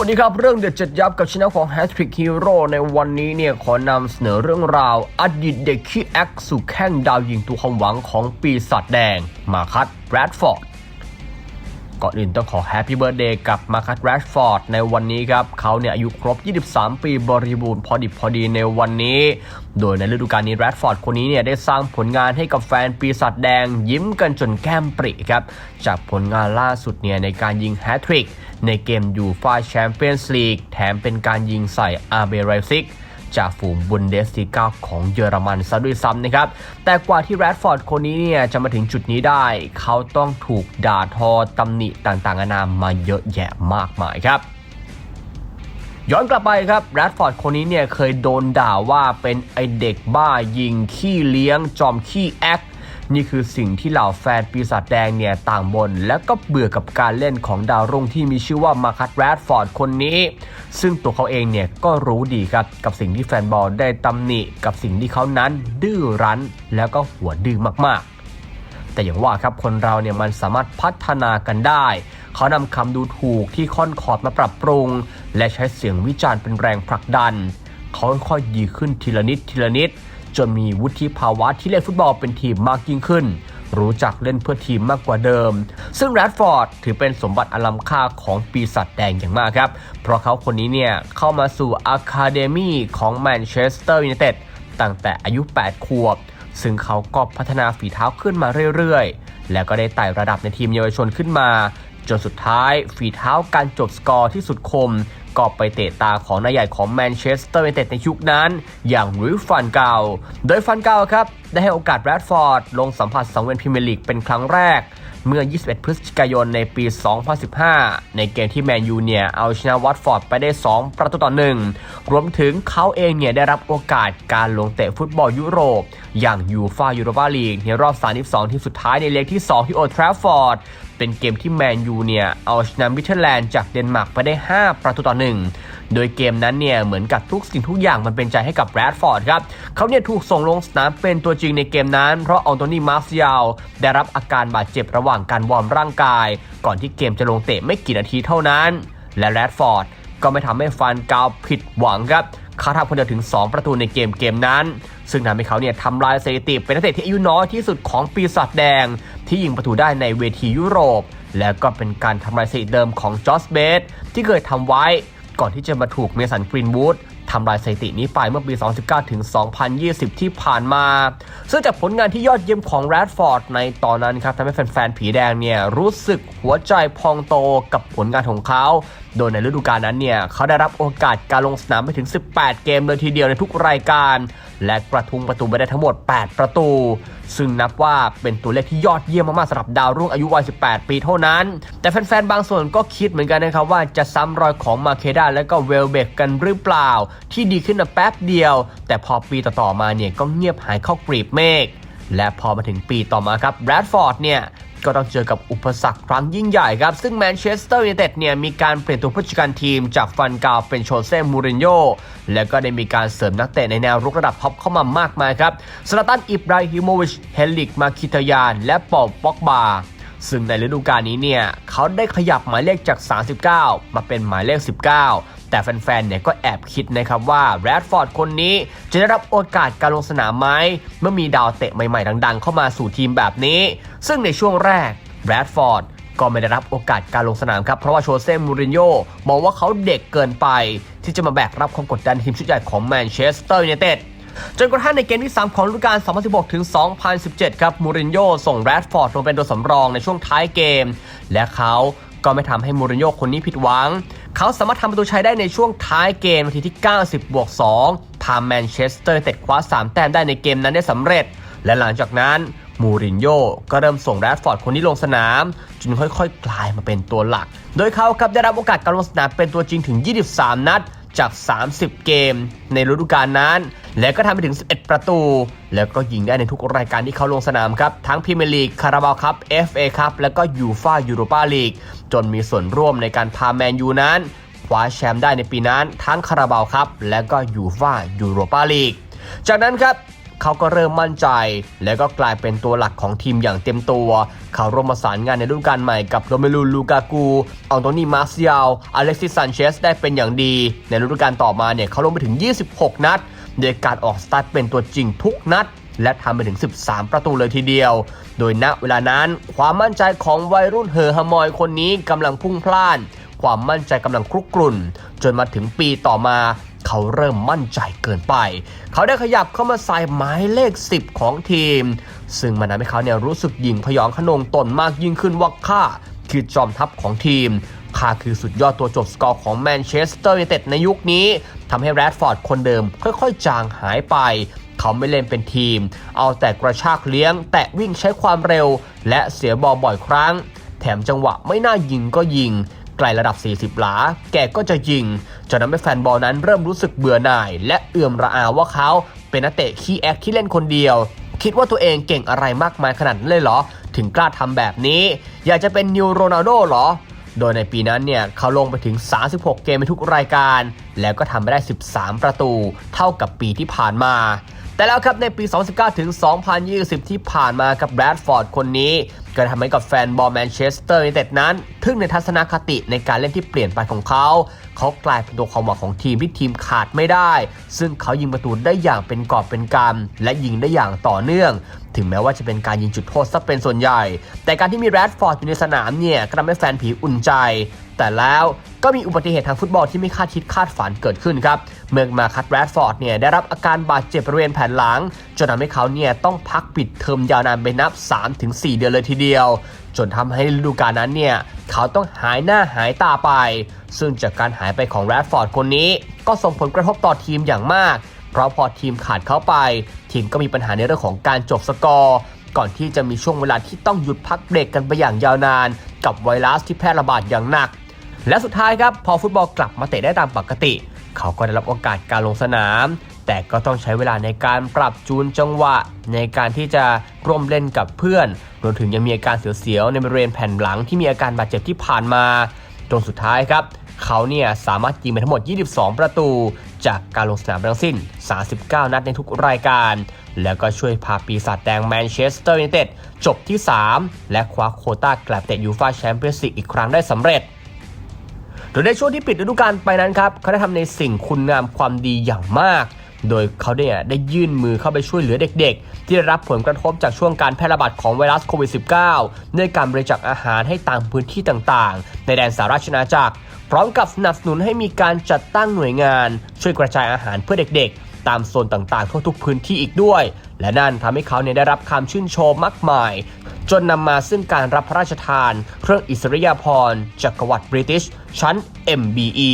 วัสดีครับ เรื่องเด็ดเจ็ดยับกับชนะของ h a t t r i c k Hero ในวันนี้เนี่ย ขอนำเสนอเรื่องราว อดีตเด็กขี้แอคสู่แข้งดาวยิงตัวความหวังของปีศาจแดง มาคัตแบรดฟอร์ด ก่อนอื่นต้องขอแฮปปี้เบิร์ดเดย์กับมาคัตแรชฟอร์ดในวันนี้ครับ เขาเนี่ยอายุครบ 23 ปีบริบูรณ์พอดิบพอดีในวันนี้ โดยในฤดูกาลนี้แรดฟอร์ดคนนี้เนี่ยได้สร้างผลงานให้กับแฟนปีศาจแดงยิ้มกันจนแก้มปริครับ จากผลงานล่าสุดเนี่ยในการยิงแฮตทริกในเกมยูฟ่าแชมเปี้ยนส์ลีกแถมเป็นการยิงใส่อาเบไรซิก จากฝูงบุนเดสติก้าของเยอรมันซะด้วยซ้ำนะครับ แต่กว่าที่แรดฟอร์ดคนนี้เนี่ยจะมาถึงจุดนี้ได้ เขาต้องถูกด่าทอตำหนิต่างๆนานามาเยอะแยะมากมายครับย้อนกลับไปครับแรดฟอร์ดคนนี้เนี่ยเคยโดนด่าว่าเป็นไอเด็กบ้ายิงขี้เลี้ยงจอมขี้แอค นี่คือสิ่งที่เหล่าแฟนปีศาจแดงเนี่ยต่างบน และก็เบื่อกับการเล่นของดาวรุ่งที่มีชื่อว่ามาคัตแรดฟอร์ดคนนี้ ซึ่งตัวเขาเองเนี่ยก็รู้ดีครับกับสิ่งที่แฟนบอลได้ตำหนิกับสิ่งที่เขานั้นดื้อรั้น แล้วก็หัวดื้อมากๆแต่อย่างว่าครับคนเราเนี่ยมันสามารถพัฒนากันได้ เขานำคำดูถูกที่ค่อนขอดมาปรับปรุง และใช้เสียงวิจารณ์เป็นแรงผลักดัน เขาค่อยๆดีขึ้นทีละนิดทีละนิด จนมีวุฒิภาวะที่เล่นฟุตบอลเป็นทีมมากยิ่งขึ้น รู้จักเล่นเพื่อทีมมากกว่าเดิม ซึ่งแรดฟอร์ดถือเป็นสมบัติอล้ำค่าของปีศาจแดงอย่างมากครับ เพราะเขาคนนี้เนี่ยเข้ามาสู่อะคาเดมีของแมนเชสเตอร์ยูไนเต็ดตั้งแต่อายุ 8 ขวบ ซึ่งเขาก็พัฒนาฝีเท้าขึ้นมาเรื่อยๆ แล้วก็ได้ไต่ระดับในทีมเยาวชนขึ้นมา จนสุดท้ายฝีเท้าการจบสกอร์ที่สุดคม ก็ไปเตะตาของนายใหญ่ของแมนเชสเตอร์ยูไนเต็ดในยุคนั้น อย่างริฟฟันเกาโดยฟันเกาครับ ได้ให้โอกาสแรดฟอร์ดลงสัมผัสสังเวียนพรีเมียร์ลีกเป็นครั้งแรก เมื่อ 21 พฤศจิกายนในปี 2015 ในเกมที่แมนยูเนี่ยเอาชนะวัตฟอร์ดไปได้ 2 ประตูต่อหนึ่งรวมถึงเขาเองเนี่ยได้รับโอกาสการลงเตะฟุตบอลยุโรป อย่างยูฟายูโรปาลีกในรอบ 32 ทีมสุดท้ายในเลกที่ 2 ที่โอทราฟอร์ด เป็นเกมที่แมนยูเนี่ยเอาชนะมิเทอร์แลนด์จากเดนมาร์กไปได้ 5 ประตูต่อหนึ่งโดยเกมนั้นเนี่ยเหมือนกับทุกสิ่งทุกอย่างมันเป็นใจให้กับแรดฟอร์ดครับเขาเนี่ยถูกส่งลงสนามเป็นตัวจริงในเกมนั้น เพราะอัลโตนีมาร์เซียลได้รับอาการบาดเจ็บระหว่างการวอร์มร่างกาย ก่อนที่เกมจะลงเตะไม่กี่นาทีเท่านั้น และแรดฟอร์ดก็ไม่ทำให้ฟันกาวผิดหวังครับเขาทำคนเดียวถึง 2 ประตูในเกมเกมนั้น ซึ่งทำให้เขาเนี่ยทำลายสถิติเป็นนักเตะที่อายุน้อยที่สุดของปีศาจแดง ที่ยิงประตูได้ในเวทียุโรป และก็เป็นการทำลายสถิติเดิมของจอสเบสที่เคยทำไว้ ก่อนที่จะมาถูกเมสันกรีนวูดทำลายสถิตินี้ไปเมื่อปี 2019 ถึง 2020 ที่ผ่านมา ซึ่งจากผลงานที่ยอดเยี่ยมของแรดฟอร์ดในตอนนั้นครับทำให้แฟนๆ ผีแดงเนี่ยรู้สึกหัวใจพองโตกับผลงานของเขา โดยในฤดูกาลนั้นเนี่ยเขาได้รับโอกาสการลงสนามไปถึง 18 เกมเลยทีเดียวในทุกรายการ และกระทุงประตูไปได้ทั้งหมด 8 ประตู ซึ่งนับว่าเป็นตัวเลขที่ยอดเยี่ยมมากๆสำหรับดาวรุ่งอายุวัย 18 ปีเท่านั้น แต่แฟนๆ บางส่วนก็คิดเหมือนกันนะครับว่าจะซ้ำรอยของมาเคดาและก็เวลเบกกันหรือเปล่า ที่ดีขึ้นมาแป๊บเดียว แต่พอปีต่อๆมาเนี่ยก็เงียบหายเข้ากรีบเมฆและพอมาถึงปีต่อมาครับแบรดฟอร์ดเนี่ย ก็ต้องเจอกับอุปสรรคครั้งยิ่งใหญ่ครับ ซึ่งแมนเชสเตอร์ยูไนเต็ดเนี่ยมีการเปลี่ยนตัวผู้จัดการทีมจากฟันกาวเป็นโชเซ่มูรินโญ่และก็ได้มีการเสริมนักเตะในแนวรุกระดับท็อปเข้ามามากมายครับสลาตันอิบราฮิโมวิชเฮลิกมาคิตยาน และปอลป็อกบาซึ่งในฤดูกาลนี้เนี่ยเขาได้ขยับหมายเลขจาก 39 มาเป็นหมายเลข 19 แต่แฟนๆ เนี่ยก็แอบคิดนะครับว่าแรดฟอร์ดคนนี้จะได้รับโอกาสการลงสนามไหมเมื่อมีดาวเตะใหม่ๆ ดังๆ เข้ามาสู่ทีมแบบนี้ ซึ่งในช่วงแรกแรดฟอร์ดก็ไม่ได้รับโอกาสการลงสนามครับ เพราะว่าโชเซ่มูรินโญ่มองว่าเขาเด็กเกินไป ที่จะมาแบกรับความกดดันทีมชุดใหญ่ของแมนเชสเตอร์ยูไนเต็ดจนกระทั่งในเกมที่ 3 ของฤดูกาล 2016 ถึง 2017 ครับ มูรินโญ่ส่งแรดฟอร์ดลงเป็นตัวสำรองในช่วงท้ายเกม และเขา ก็ไม่ทำให้มูรินโญ่คนนี้ผิดหวัง เขาสามารถทำประตูชัยได้ในช่วงท้ายเกมนาทีที่ 90บวก2พาแมนเชสเตอร์เต็ดคว้า 3 แต้มได้ในเกมนั้นได้สำเร็จ และหลังจากนั้นมูรินโญ่ก็เริ่มส่งแรดฟอร์ดคนนี้ลงสนามจนค่อยๆ กลายมาเป็นตัวหลัก โดยเขาครับได้รับโอกาสการลงสนามเป็นตัวจริงถึง 23 นัด จาก 30 เกมในฤดูกาลนั้น และก็ทำไปถึง 11 ประตู แล้วก็ยิงได้ในทุกรายการที่เขาลงสนามครับ ทั้งพรีเมียร์ลีกคาราบาวคัพ FA คัพและก็ยูฟายูโรปาลีก จนมีส่วนร่วมในการพาแมนยูนั้นคว้าแชมป์ได้ในปีนั้น ทั้งคาราบาวคัพและก็ยูฟายูโรปาลีก จากนั้นครับ เขาก็เริ่มมั่นใจ แล้วก็กลายเป็นตัวหลักของทีมอย่างเต็มตัว เขาร่วมประสานงานในฤดูกาลใหม่กับโรเมลูลูกากูอัลโตนีมาเซียลอเล็กซิสซันเชสได้เป็นอย่างดี ในฤดูกาลต่อมาเนี่ยเขาลงไปถึง 26 นัดโดยการออกสตาร์ทเป็นตัวจริงทุกนัดและทำไปถึง 13 ประตูเลยทีเดียว โดยณเวลานั้นความมั่นใจของวัยรุ่นเฮอร์ฮามอยคนนี้กำลังพุ่งพล่าน ความมั่นใจกำลังคลุกกรุ่น จนมาถึงปีต่อมา เขาเริ่มมั่นใจเกินไป เขาได้ขยับเข้ามาใส่หมายเลข 10 ของทีม ซึ่งมันทำให้เขาเนี่ยรู้สึกยิงพยองขนงตนมากยิ่งขึ้นว่าข้าคือจอมทัพของทีมข้าคือสุดยอดตัวจบสกอร์ของแมนเชสเตอร์ยูไนเต็ดในยุคนี้ทำให้แรดฟอร์ดคนเดิมค่อยๆ จางหายไป เขาไม่เล่นเป็นทีม เอาแต่กระชากเลี้ยง แตะวิ่งใช้ความเร็ว และเสียบอลบ่อยครั้ง แถมจังหวะไม่น่ายิงก็ยิง ไกลระดับ 40 หลา แกก็จะยิงจนทำให้แฟนบอลนั้นเริ่มรู้สึกเบื่อหน่าย และเอื่อมระอาว่าเขาเป็นนักเตะขี้แอคที่เล่นคนเดียว คิดว่าตัวเองเก่งอะไรมากมายขนาดนั้นเลยเหรอ ถึงกล้าทำแบบนี้ อยากจะเป็นนิวโรนัลโดเหรอ โดยในปีนั้นเนี่ยเขาลงไปถึง 36 เกมในทุกรายการ แล้วก็ทำไปได้ 13 ประตู เท่ากับปีที่ผ่านมาแต่แล้วครับในปี 2019 ถึง 2020 ที่ผ่านมากับแบรดฟอร์ดคนนี้ ก็ทำให้กับแฟนบอลแมนเชสเตอร์ยูไนเต็ดนั้น ทึ่งในทัศนคติในการเล่นที่เปลี่ยนไปของเขา เขากลายเป็นตัวความหวังของทีมที่ทีมขาดไม่ได้ ซึ่งเขายิงประตูได้อย่างเป็นกอบเป็นกำและยิงได้อย่างต่อเนื่อง ถึงแม้ว่าจะเป็นการยิงจุดโทษซะเป็นส่วนใหญ่ แต่การที่มีแรดฟอร์ดอยู่ในสนามเนี่ยก็ทำให้แฟนผีอุ่นใจ แต่แล้วก็มีอุบัติเหตุทางฟุตบอลที่ไม่คาดคิดคาดฝันเกิดขึ้นครับ เมื่อมาคัตแรดฟอร์ดเนี่ยได้รับอาการบาดเจ็บบริเวณแผ่นหลัง จนทำให้เขาเนี่ยต้องพักปิดเทอมยาวนานไปนับ 3-4 เดือนเลยทีเดียว จนทำให้ฤดูกาลนั้นเนี่ยเขาต้องหายหน้าหายตาไป ซึ่งจากการหายไปของแรดฟอร์ดคนนี้ ก็ส่งผลกระทบต่อทีมอย่างมาก เพราะพอทีมขาดเขาไป ทีมก็มีปัญหาในเรื่องของการจบสกอร์ก่อนที่จะมีช่วงเวลาที่ต้องหยุดพักเบรกกันไปอย่างยาวนาน กับไวรัสที่แพร่ระบาดอย่างหนัก และสุดท้ายครับพอฟุตบอลกลับมาเตะได้ตามปกติ เขาก็ได้รับโอกาสการลงสนาม แต่ก็ต้องใช้เวลาในการปรับจูนจังหวะ ในการที่จะร่วมเล่นกับเพื่อนรวมถึงยังมีอาการเสียวๆในบริเวณแผ่นหลังที่มีอาการบาดเจ็บที่ผ่านมาจนสุดท้ายครับ เขาเนี่ยสามารถยิงไปทั้งหมด 22 ประตู จากการลงสนามทั้งสิ้น 39 นัดในทุกรายการ แล้วก็ช่วยพาปีศาจแดงแมนเชสเตอร์ยูไนเต็ดจบที่ 3 และคว้าโคต้ากลับเตะยูฟาแชมเปี้ยนส์ลีกอีกครั้งได้สำเร็จ โดยในช่วงที่ปิดฤดูกาลไปนั้นครับเขาได้ทำในสิ่งคุณงามความดีอย่างมาก โดยเขาเนี่ยได้ยื่นมือเข้าไปช่วยเหลือเด็กๆ ที่ได้รับผลกระทบจากช่วงการแพร่ระบาดของไวรัสโควิด -19 ในการบริจาคอาหารให้ตามพื้นที่ต่างๆ ในแดนสหราชอาณาจักร พร้อมกับสนับสนุนให้มีการจัดตั้งหน่วยงาน ช่วยกระจายอาหารเพื่อเด็กๆ ตามโซนต่างๆ ทั่วทุกพื้นที่อีกด้วย และนั่นทำให้เขาเนี่ยได้รับคำชื่นชมมากมาย จนนำมาซึ่งการรับพระราชทาน เครื่องอิสริยาภรณ์จักรวรรดิบริติช ชั้น MBE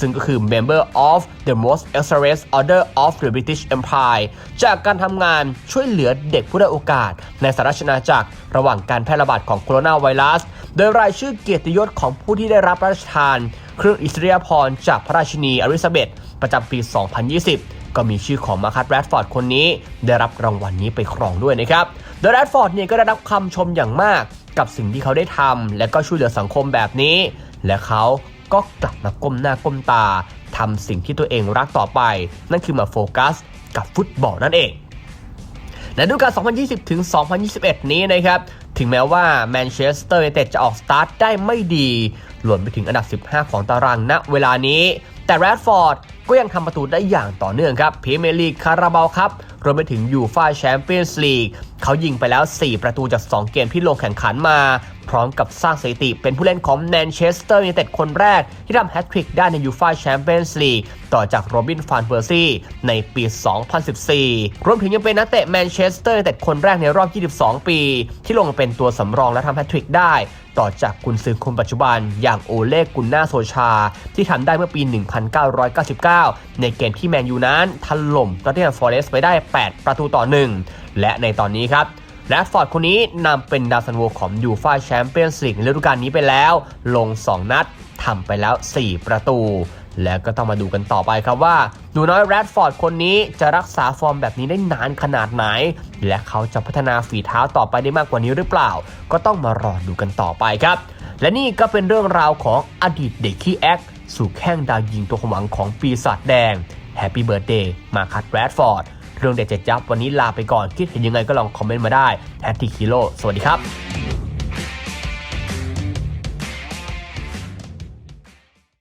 ซึ่งก็คือ Member of the Most Excellency Order of the British Empire จากการทำงานช่วยเหลือเด็กผู้ได้โอกาส ในสหราชอาณาจักรระหว่างการแพร่ระบาดของโคโรนาไวรัส โดยรายชื่อเกียรติยศของผู้ที่ได้รับพระราชทาน เครื่องอิสริยาภรณ์จากพระราชินีอลิซาเบธประจำปี 2020 ก็มีชื่อของมาคัตแรดฟอร์ดคนนี้ ได้รับรางวัลนี้ไปครองด้วยนะครับ ดยแรดฟอร์ดเนี่ยก็ได้รับคำชมอย่างมากกับสิ่งที่เขาได้ทำและก็ช่วยเหลือสังคมแบบนี้ และเขาก็กลับมาก้มหน้าก้มตาทำสิ่งที่ตัวเองรักต่อไป นั่นคือมาโฟกัสกับฟุตบอลนั่นเองในฤดูกาล 2020 ถึง 2021 นี้นะครับ ถึงแม้ว่าแมนเชสเตอร์ยูไนเต็ดจะออกสตาร์ทได้ไม่ดีรวมไปถึงอันดับ 15 ของตารางณเวลานี้ แต่แรดฟอร์ดก็ยังทำประตูได้อย่างต่อเนื่องครับพรีเมียร์ลีกคาราบาวครับ รวมไปถึงยูฟาแชมเปี้ยนส์ลีกเขายิงไปแล้ว 4 ประตูจาก 2 เกมที่ลงแข่งขันมา พร้อมกับสร้างสถิติเป็นผู้เล่นของแมนเชสเตอร์ยูไนเต็ดคนแรก ที่ทำแฮตทริกได้ในยูฟ่าแชมเปี้ยนส์ลีกต่อจากโรบินฟานเปอร์ซี่ในปี 2014 รวมถึงยังเป็นนักเตะแมนเชสเตอร์ยูไนเต็ดคนแรกในรอบ 22 ปี ที่ลงมาเป็นตัวสำรองและทำแฮตทริกได้ต่อจากกุนซือคนปัจจุบันอย่างโอเล่กุนนาโซชา ที่ทำได้เมื่อปี 1999 ในเกมที่แมนยูนั้นถล่มตอตเทนฟอร์เรสต์ไปได้ 8 ประตูต่อ 1 และในตอนนี้ครับ แรดฟอร์ดคนนี้นำเป็นดาวซันโวของยูฟาแชมเปี้ยนส์ลีกในฤดูกาลนี้ไปแล้ว ลง 2 นัดทำไปแล้ว 4 ประตู แล้วก็ต้องมาดูกันต่อไปครับว่าหนูน้อยแรดฟอร์ดคนนี้จะรักษาฟอร์มแบบนี้ได้นานขนาดไหน และเขาจะพัฒนาฝีเท้าต่อไปได้มากกว่านี้หรือเปล่า ก็ต้องมารอดูกันต่อไปครับ และนี่ก็เป็นเรื่องราวของอดีตเด็กขี้แอคสู่แข้งดาวยิงตัวหวังของปีศาจแดงแฮปปี้เบิร์ดเดย์มาคัตแรดฟอร์ด เรื่องเด็ดเจ็ดยับวันนี้ลาไปก่อนคิดเห็นยังไงก็ลองคอมเมนต์มาได้แฮตติคิโลสวัสดีครับ